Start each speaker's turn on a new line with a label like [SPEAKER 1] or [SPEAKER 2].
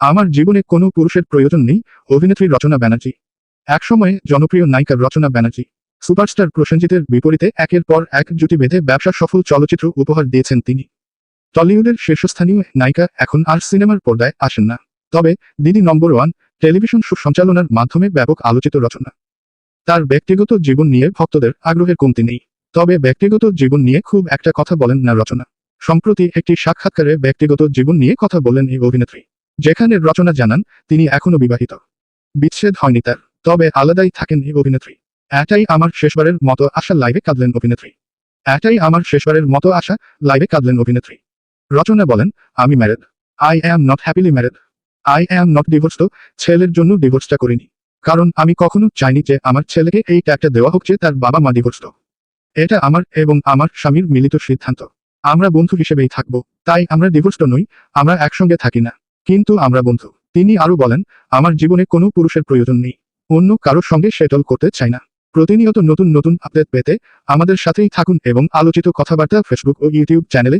[SPEAKER 1] আমার জীবনে কোনো পুরুষের প্রয়োজন নেই অভিনেত্রী রচনা ব্যানার্জি। একসময়ে জনপ্রিয় নায়িকা রচনা ব্যানার্জি। সুপারস্টার প্রসেনজিতের বিপরীতে একের পর এক জুটি বেঁধে ব্যবসা সফল চলচ্চিত্র উপহার দিয়েছেন তিনি। টলিউডের শীর্ষস্থানীয় নায়িকা এখন আর সিনেমার পর্দায় আসেন না। তবে দিদি নম্বর ওয়ান, টেলিভিশন সুসঞ্চালনার মাধ্যমে ব্যাপক আলোচিত রচনা। তার ব্যক্তিগত জীবন নিয়ে ভক্তদের আগ্রহের কমতি নেই। তবে ব্যক্তিগত জীবন নিয়ে খুব একটা কথা বলেন না রচনা। সম্প্রতি একটি সাক্ষাৎকারে ব্যক্তিগত জীবন নিয়ে কথা বলেন এই অভিনেত্রী। যেখানে রচনা জানান, তিনি এখনও বিবাহিত। বিচ্ছেদ হয়নি তার, তবে আলাদাই থাকেন এই অভিনেত্রী। এটাই আমার শেষবারের মতো আশা লাইভে কাঁদলেন অভিনেত্রী। এটাই আমার শেষবারের মতো আশা লাইভে কাঁদলেন অভিনেত্রী। রচনা বলেন, আমি married I am not happily married I am not divorced ছেলের জন্য ডিভোর্সটা করিনি। কারণ আমি কখনো চাইনি যে আমার ছেলেকে এই ট্যাগটা দেওয়া হোক যে তার বাবা মা ডিভোর্সড এটা আমার এবং আমার স্বামীর মিলিত সিদ্ধান্ত। আমরা বন্ধু হিসেবেই থাকব, তাই আমরা ডিভোর্সড নই, আমরা একসঙ্গে থাকি না। কিন্তু আমরা বন্ধু। তিনি আরও বলেন, আমার জীবনে কোনো পুরুষের প্রয়োজন নেই। অন্য কারোর সঙ্গে সেটল করতে চাই না। প্রতিনিয়ত নতুন নতুন আপডেট পেতে আমাদের সাথেই থাকুন এবং আলোচিত কথাবার্তা ফেসবুক ও ইউটিউব চ্যানেলে